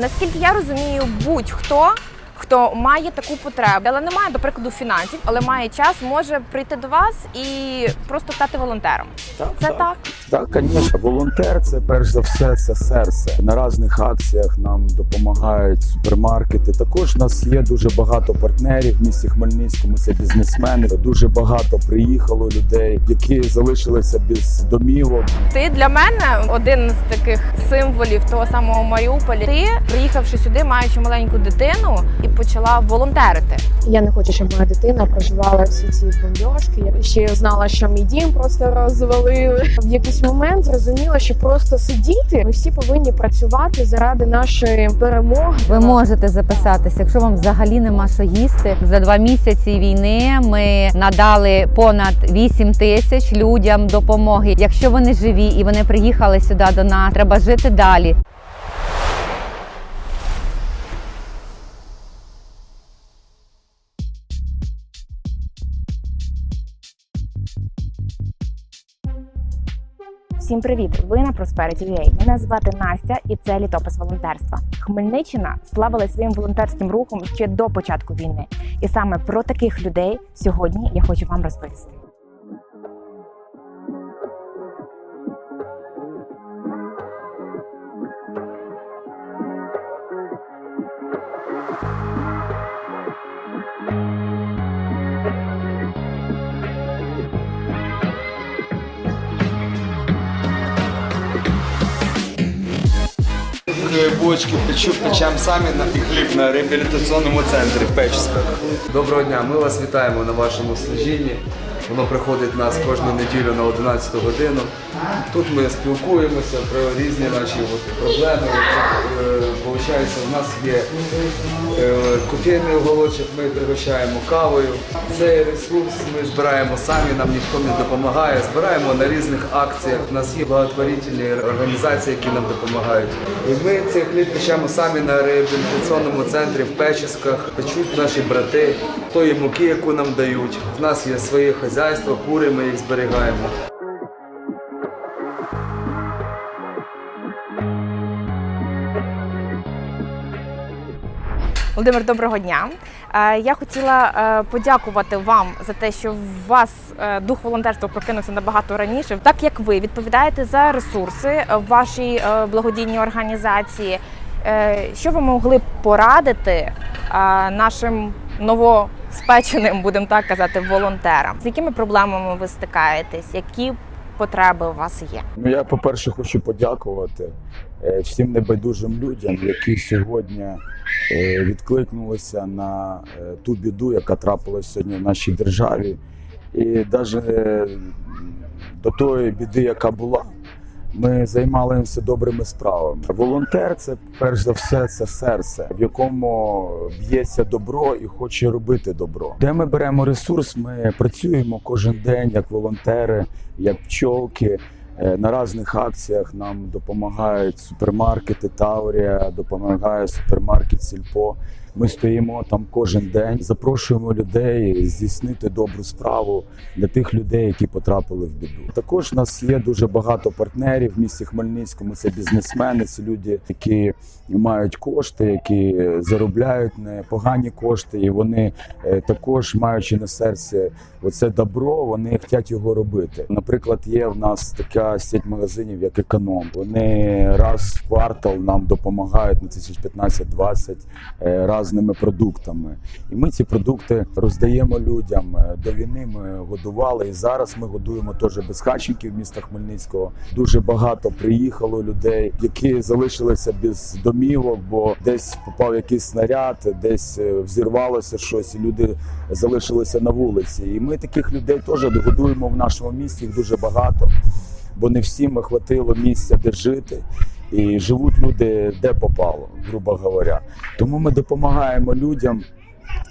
Наскільки я розумію, будь-хто. Хто має таку потребу, але не має, до прикладу, фінансів, але має час, може прийти до вас і просто стати волонтером. Так, Це так? Так, звісно. Волонтер це перш за все це серце. На різних акціях нам допомагають супермаркети. Також у нас є дуже багато партнерів в місті Хмельницькому. Це бізнесмени. Дуже багато приїхало людей, які залишилися без домівок. Ти для мене один з таких символів того самого Маріуполя. Ти, приїхавши сюди, маючи маленьку дитину, і почала волонтерити. Я не хочу, щоб моя дитина проживала всі ці бомбьошки. Я ще знала, що мій дім просто розвалили. В якийсь момент зрозуміла, що просто сидіти. Ми всі повинні працювати заради нашої перемоги. Ви можете записатися, якщо вам взагалі нема що їсти. За два місяці війни ми надали понад 8 тисяч людям допомоги. Якщо вони живі і вони приїхали сюди до нас, треба жити далі. Всім привіт! Ви на Prosperity UA. Мене звати Настя, і це літопис волонтерства. Хмельниччина славилась своїм волонтерським рухом ще до початку війни. І саме про таких людей сьогодні я хочу вам розповісти. Булочки печу, печем самі на хліб на реабілітаційному центрі в Печськах. Доброго дня, ми вас вітаємо на вашому служінні. Воно приходить в нас кожну неділю на 11 годину. Тут ми спілкуємося про різні наші от проблеми. Е, Получається, у нас є е, кофейний уголочок, ми пригощаємо кавою. Цей ресурс ми збираємо самі, нам ніхто не допомагає. Збираємо на різних акціях. У нас є благотворительні організації, які нам допомагають. І ми цей хліб печемо самі на реабілітаційному центрі в Печесках. Печуть наші брати, тої муки, яку нам дають. В нас є своє хазяйство, кури, ми їх зберігаємо. Володимир, доброго дня. Е, Я хотіла е, подякувати вам за те, що в вас е, дух волонтерства прокинувся набагато раніше. Так як ви відповідаєте за ресурси вашій благодійній організації, що ви могли б порадити нашим новоспеченим, будемо так казати, волонтерам? З якими проблемами ви стикаєтесь? Які потреби у вас є? Ну я, по-перше, хочу подякувати е, всім небайдужим людям, які сьогодні е, відкликнулися на е, ту біду, яка трапилась сьогодні в нашій державі. І навіть до тої біди, яка була, ми займалися добрими справами. Волонтер це перш за все це серце, в якому б'ється добро і хоче робити добро. Де ми беремо ресурс? Ми працюємо кожен день як волонтери, як пчолки. Е, На різних акціях нам допомагають супермаркети Таурія, допомагає супермаркет Сільпо. Ми стоїмо там кожен день, запрошуємо людей здійснити добру справу для тих людей, які потрапили в біду. Також у нас є дуже багато партнерів в місті Хмельницькому. Це бізнесмени, це люди, які мають кошти, які заробляють непогані кошти, і вони е, також, маючи на серці оце добро, вони хочуть його робити. Наприклад, є в нас така сеть магазинів, як економ. Вони раз в квартал нам допомагають на тисяч 15-20 е, разними продуктами. І ми ці продукти роздаємо людям. Е, До війни ми годували, і зараз ми годуємо теж безхатченків міста Хмельницького. Дуже багато приїхало людей, які залишилися без домівок, бо десь попав якийсь снаряд, десь е, взірвалося щось, і люди залишилися на вулиці. І ми таких людей теж годуємо в нашому місті. Їх дуже багато, бо не всім хватило місця де жити. І живуть люди де попало, грубо говоря. Тому ми допомагаємо людям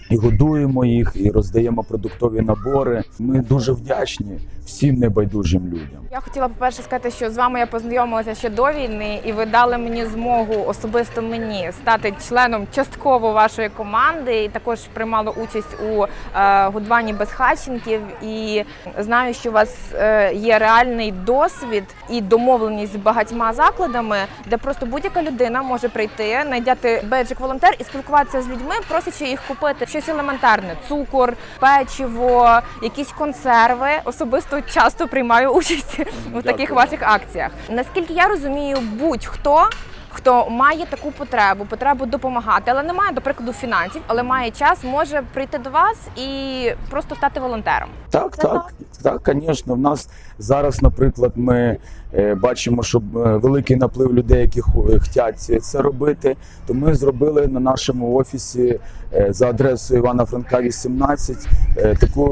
і годуємо їх, і роздаємо продуктові набори. Ми дуже вдячні всім небайдужим людям. Я хотіла по-перше сказати, що з вами я познайомилася ще до війни, і ви дали мені змогу особисто мені стати членом частково вашої команди. І також приймала участь у е, годуванні безхатченків. І знаю, що у вас е, є реальний досвід і домовленість з багатьма закладами, де просто будь-яка людина може прийти, знайти беджик волонтер і спілкуватися з людьми, просячи їх купити щось елементарне: цукор, печиво, якісь консерви. Особисто часто приймаю участь у таких ваших акціях. Наскільки я розумію, будь-хто. Хто має таку потребу, потребу допомагати, але не має, до прикладу, фінансів, але має час, може прийти до вас і просто стати волонтером. Так, Це так, так, звісно. В нас зараз, наприклад, ми е, бачимо, що е, великий наплив людей, які хочуть це робити. То ми зробили на нашому офісі е, за адресою Івана Франка 18 е, таку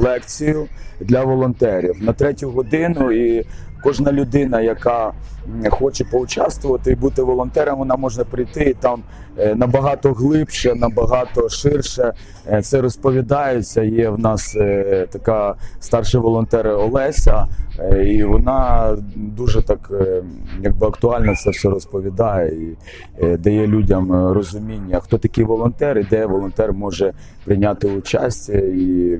лекцію для волонтерів на третю годину. І кожна людина, яка хоче поучаствувати і бути волонтером, вона може прийти там е, набагато глибше, набагато ширше е, це розповідається. Є в нас е, така старша волонтер Олеся, і вона дуже так е, якби актуально це все розповідає і е, дає людям е, розуміння, хто такий волонтер і де волонтер може прийняти участь і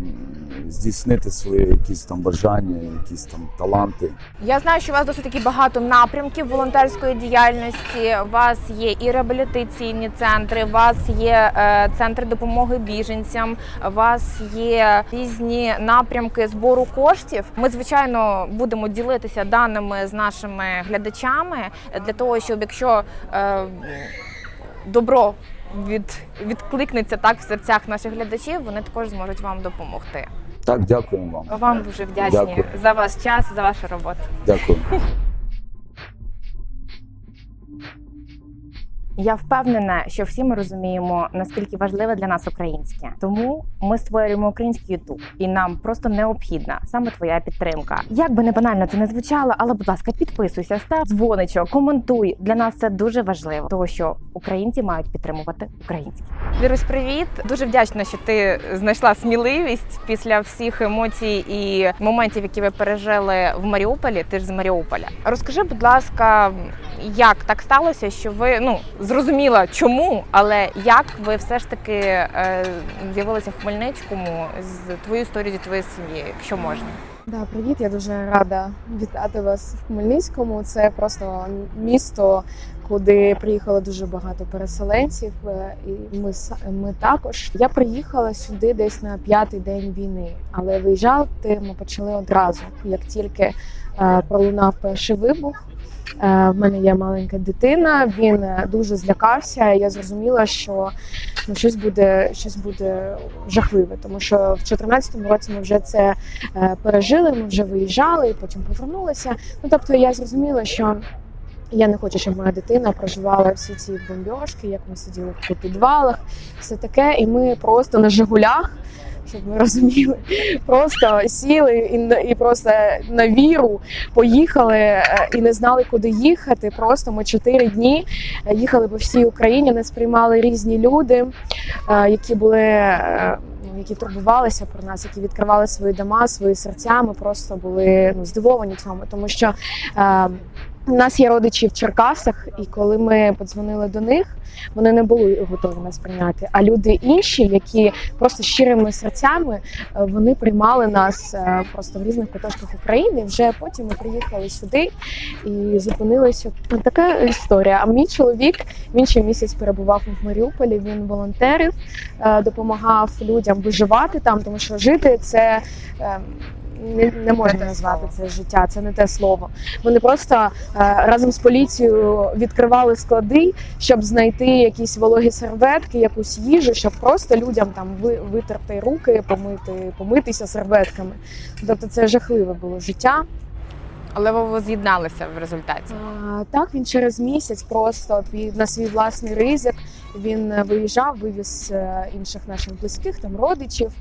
здійснити свої якісь там бажання, якісь там таланти. Я знаю, що у вас досить таки багато напрямків волонтерської діяльності. У вас є і реабілітаційні центри, у вас є е, центри допомоги біженцям, у вас є різні напрямки збору коштів. Ми звичайно будемо ділитися даними з нашими глядачами для того, щоб якщо е, добро від, відкликнеться так в серцях наших глядачів, вони також зможуть вам допомогти. Так, дякуємо вам. Вам дуже вдячні Дякую. за ваш час, за вашу роботу. Дякую. Я впевнена, що всі ми розуміємо, наскільки важливе для нас українське. Тому ми створюємо український Ютуб, і нам просто необхідна саме твоя підтримка. Як би не банально це не звучало, але будь ласка, підписуйся, став дзвоничок, коментуй. Для нас це дуже важливо, тому що українці мають підтримувати українське. Вірусь, привіт! Дуже вдячна, що ти знайшла сміливість після всіх емоцій і моментів, які ви пережили в Маріуполі. Ти ж з Маріуполя. Розкажи, будь ласка, як так сталося, що ви ну зрозуміла чому, але як ви все ж таки е, з'явилися в Хмельницькому з твою історію зі твоєю сім'єю, якщо можна? Да, привіт. Я дуже рада вітати вас в Хмельницькому. Це просто місто, куди приїхало дуже багато переселенців. е, І ми ми також. Я приїхала сюди десь на п'ятий день війни, але виїжджати ми почали одразу, як тільки е, пролунав перший вибух. Е, В мене є маленька дитина. Він е, дуже злякався. і Я зрозуміла, що ну щось буде, щось буде жахливе, тому що в 2014 році ми вже це е, пережили. Ми вже виїжджали і потім повернулися. Ну тобто я зрозуміла, що. Я не хочу, щоб моя дитина проживала всі ці бомбьошки, як ми сиділи в підвалах, все таке. І ми просто на Жигулях, щоб ви розуміли, просто сіли і, і просто на віру поїхали е, і не знали, куди їхати. Просто ми чотири дні е, їхали по всій Україні. Нас приймали різні люди, е, які були. ну, Які турбувалися про нас, які відкривали свої дома, свої серця. Ми просто були ну, здивовані цьому, тому що е, у нас є родичі в Черкасах, і коли ми подзвонили до них, вони не були готові нас прийняти. А люди інші, які просто щирими серцями, е, вони приймали нас е, просто в різних куточках України. Вже потім ми приїхали сюди і зупинилися. Така історія. А мій чоловік він ще місяць перебував в Маріуполі. Він волонтерив, е, допомагав людям виживати там, тому що жити це. Не, не можна назвати це життя, це не те слово. Вони просто е, разом з поліцією відкривали склади, щоб знайти якісь вологі серветки, якусь їжу, щоб просто людям там ви- витерти руки, помити, помитися серветками. Тобто це жахливе було життя. Але ви з'єдналися в результаті. А, так, він через місяць просто під- на свій власний ризик він е, виїжджав, вивіз е, інших наших близьких, там родичів.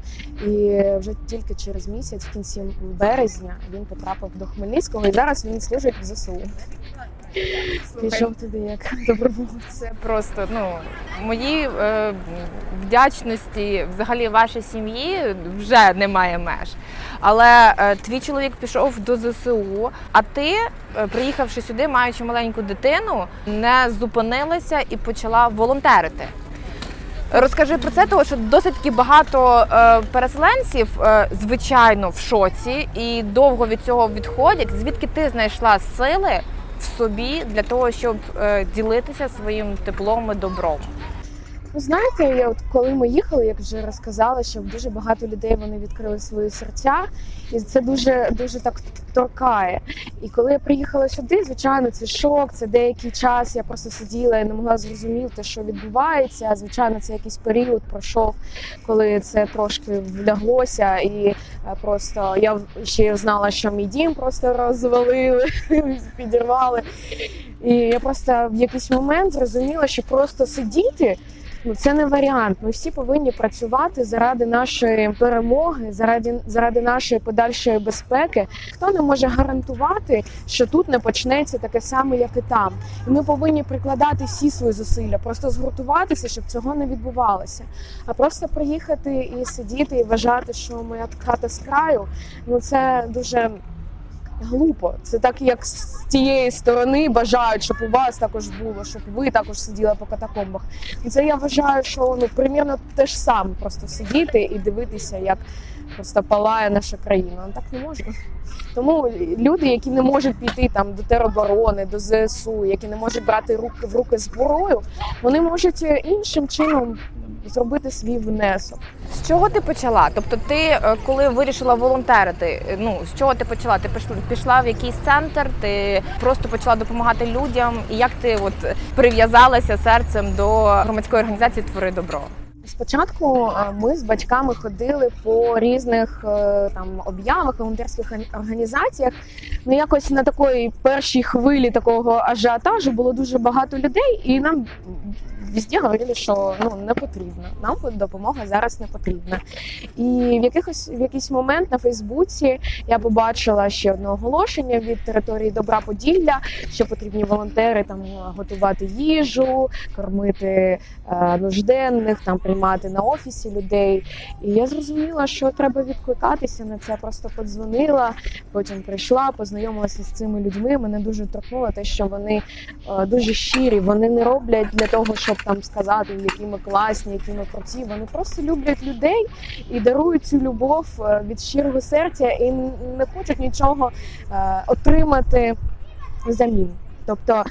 І вже тільки через місяць, в кінці березня, він потрапив до Хмельницького. І зараз він служить в ЗСУ. Пішов туди як доброволець. Це просто ну мої е, вдячності взагалі вашій сім'ї вже немає меж. Але е, твій чоловік пішов до ЗСУ, а ти, е, приїхавши сюди, маючи маленьку дитину, не зупинилася і почала волонтерити. Розкажи про це, тому що досить таки багато е, переселенців, е, звичайно, в шоці і довго від цього відходять. Звідки ти знайшла сили в собі для того, щоб е, ділитися своїм теплом і добром? Знаєте, я от коли ми їхали, як вже розказала, що дуже багато людей вони відкрили свої серця, і це дуже дуже так торкає. І коли я приїхала сюди, звичайно, це шок, це деякий час. Я просто сиділа і не могла зрозуміти, що відбувається. Звичайно, це якийсь період пройшов, коли це трошки вляглося, і е, просто я ще знала, що мій дім просто розвалили, підірвали. І я просто в якийсь момент зрозуміла, що просто сидіти. Ну, це не варіант. Ми всі повинні працювати заради нашої перемоги, заради заради нашої подальшої безпеки. Хто не може гарантувати, що тут не почнеться таке саме, як і там. І ми повинні прикладати всі свої зусилля, просто згуртуватися, щоб цього не відбувалося. А просто приїхати і сидіти і вважати, що моя хата з краю, ну це дуже. Глупо, це так як з тієї сторони бажають, щоб у вас також було, щоб ви також сиділи по катакомбах. І це я вважаю, що ну примірно те ж саме, просто сидіти і дивитися, як просто палає наша країна. Ну так не можна. Тому люди, які не можуть піти там до тероборони, до ЗСУ, які не можуть брати руки в руки зброю, вони можуть іншим чином зробити свій внесок. З чого ти почала? Тобто, ти е, коли вирішила волонтерити, е, ну з чого ти почала? Ти пішла в якийсь центр, ти просто почала допомагати людям, і як ти от прив'язалася серцем до громадської організації Твори добро? Спочатку е, ми з батьками ходили по різних е, там об'явах, волонтерських організаціях. Ну якось на такої першій хвилі такого ажіотажу було дуже багато людей, і нам везде говорили, що ну не потрібно. Нам допомога зараз не потрібна. І в якихось в якийсь момент на Фейсбуці я побачила ще одне оголошення від території Добра Поділля, що потрібні волонтери там готувати їжу, кормити е, нужденних, там приймати на офісі людей. І я зрозуміла, що треба відкликатися на це. Просто подзвонила, потім прийшла, познайомилася з цими людьми. Мене дуже торкнуло те, що вони е, дуже щирі. Вони не роблять для того, щоб там сказати, які ми класні, які ми круті. Вони просто люблять людей і дарують цю любов е, від щирого серця і не хочуть нічого е, отримати взамін. Тобто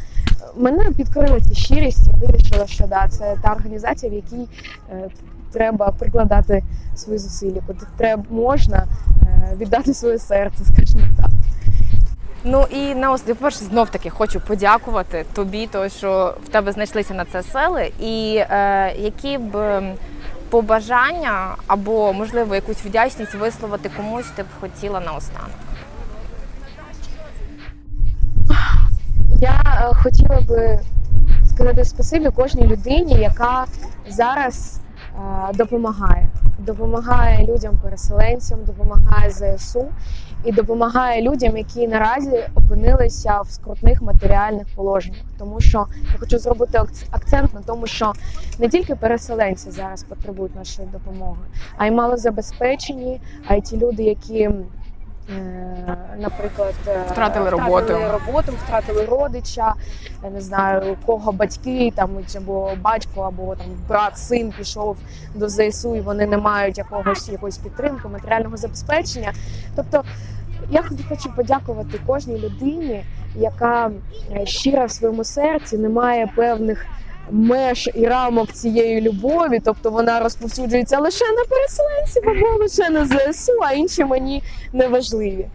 мене підкорила ця щирість, я вирішила, що да, це та організація, в якій е, треба прикладати свої зусилля, куди треба можна е, віддати своє серце, скажімо так. Ну і наостанок, перше, знов таки хочу подякувати тобі, тому що в тебе знайшлися на це сили, і е, які б побажання або можливо якусь вдячність висловити комусь ти б хотіла наостанок. Я е, хотіла би сказати спасибі кожній людині, яка зараз е, допомагає. Допомагає людям-переселенцям, допомагає ЗСУ і допомагає людям, які наразі опинилися в скрутних матеріальних положеннях. Тому що я хочу зробити акц- акцент на тому, що не тільки переселенці зараз потребують нашої допомоги, а й малозабезпечені, а й ті люди, які. Е, Наприклад, е, Втратили роботу. втратили роботу, втратили родича, я не знаю, кого батьки там або батько, або там брат, син пішов до ЗСУ, і вони не мають якогось якоїсь підтримки, матеріального забезпечення. Тобто я хочу подякувати кожній людині, яка е, щира в своєму серці, не має певних. Меж і рамок цієї любові, тобто вона розповсюджується лише на переселенців або лише на ЗСУ, а інші мені не важливі.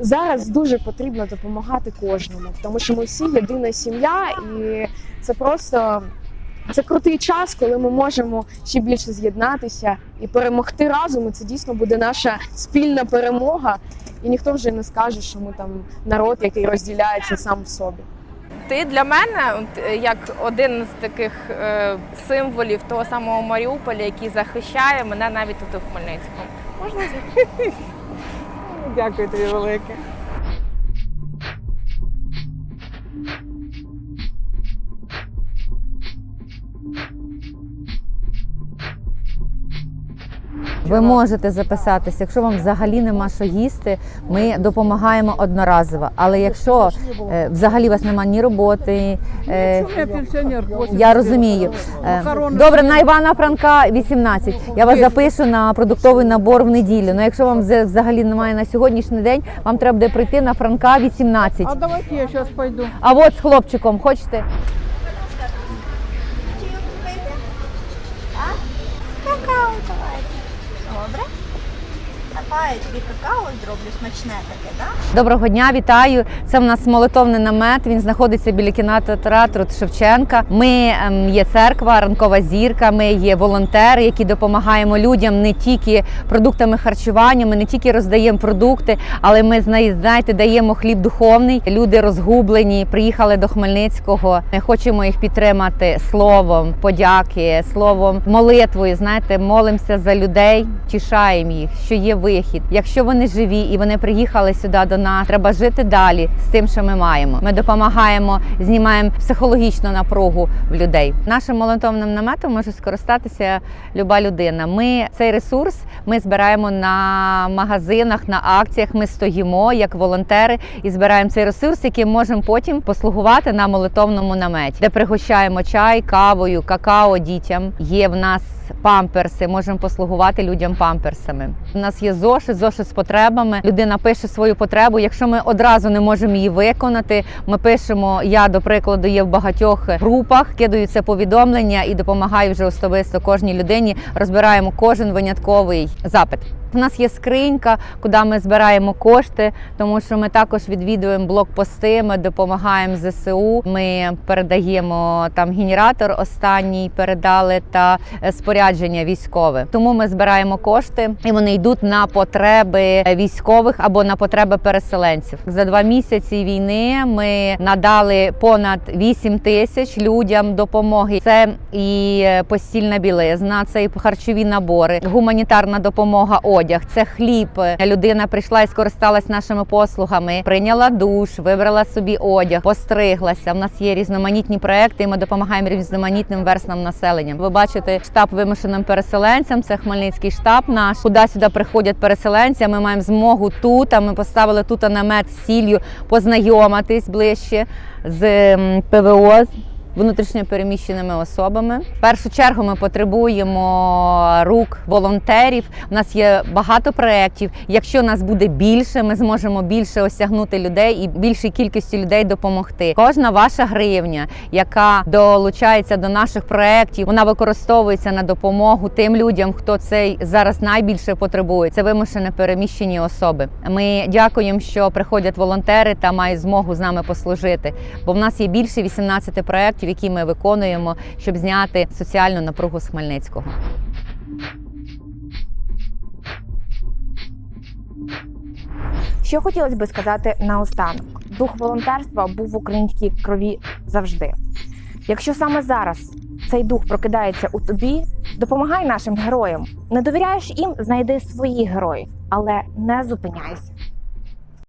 Зараз дуже потрібно допомагати кожному, тому що ми всі єдина сім'я, і це просто це крутий час, коли ми можемо ще більше з'єднатися і перемогти разом. І це дійсно буде наша спільна перемога. І ніхто вже не скаже, що ми там народ, який розділяється сам в собі. Ти для мене е, як один з таких е, символів того самого Маріуполя, який захищає мене навіть тут у Хмельницькому. Можна? Дякую тобі велике. Ви можете записатися. Якщо вам взагалі нема що їсти, ми допомагаємо одноразово. Але якщо е, взагалі у вас немає ні роботи, е, Я пенсіонер. я розумію. Е, Добре, на Івана Франка 18. Я вас запишу на продуктовий набор в неділю. Ну якщо вам вз- взагалі немає на сьогоднішній день, вам треба буде прийти на Франка 18. А давайте я зараз пойду. А от з хлопчиком хочете? Какао давайте. Добре. Давай, я тобі какао зроблю смачне таке, так? Доброго дня, вітаю. Це в нас молитовний намет. Він знаходиться біля кінотеатру Шевченка. Ми ем, є церква, ранкова зірка. Ми є волонтери, які допомагаємо людям не тільки продуктами харчування. Ми не тільки роздаємо продукти, але ми знає- знаєте, даємо хліб духовний. Люди розгублені, приїхали до Хмельницького. Ми хочемо їх підтримати словом подяки, словом молитвою. Знаєте, молимося за людей, тішаємо їх, що є вихід. Якщо вони живі і вони приїхали сюди до нас, треба жити далі з тим, що ми маємо. Ми допомагаємо, знімаємо психологічну напругу в людей. Нашим молитовним наметом може скористатися люба людина. Ми цей ресурс ми збираємо на магазинах, на акціях. Ми стоїмо як волонтери і збираємо цей ресурс, який можемо потім послугувати на молитовному наметі, де пригощаємо чай, кавою, какао дітям. Є в нас памперси, можемо послугувати людям памперсами. У нас є зошит, зошит з потребами. Людина пише свою потребу. Якщо ми одразу не можемо її виконати, ми пишемо. Я, до прикладу, є в багатьох групах, кидаються повідомлення і допомагаю вже особисто кожній людині. Розбираємо кожен винятковий запит. У нас є скринька, куди ми збираємо кошти, тому що ми також відвідуємо блокпости. Ми допомагаємо ЗСУ. Ми передаємо там генератор останній передали та е, спорядження військове. Тому ми збираємо кошти і вони йдуть на потреби військових або на потреби переселенців. За два місяці війни ми надали понад 8 тисяч людям допомоги. Це і е, постільна білизна, це і харчові набори, гуманітарна допомога, одяг, це хліб. Людина прийшла і скористалась нашими послугами, прийняла душ, вибрала собі одяг, постриглася. У нас є різноманітні проекти. і Ми допомагаємо різноманітним верснам населення. Ви бачите штаб вимушеним переселенцям. Це Хмельницький штаб наш. Куди сюди приходять переселенці. Ми маємо змогу тут. А ми поставили тут намет з сіллю познайомитись ближче з ПВО. Внутрішньо переміщеними особами в першу чергу ми потребуємо рук волонтерів. У нас є багато проєктів. Якщо нас буде більше, ми зможемо більше осягнути людей і більшій кількості людей допомогти. Кожна ваша гривня, яка долучається до наших проєктів, вона використовується на допомогу тим людям, хто цей зараз найбільше потребує. Це вимушено переміщені особи. Ми дякуємо, що приходять волонтери та мають змогу з нами послужити. Бо в нас є більше 18 проєктів, які ми виконуємо, щоб зняти соціальну напругу з Хмельницького. Що хотілося би сказати наостанок? Дух волонтерства був в українській крові завжди. Якщо саме зараз цей дух прокидається у тобі, допомагай нашим героям. Не довіряєш їм, знайди своїх героїв, але не зупиняйся.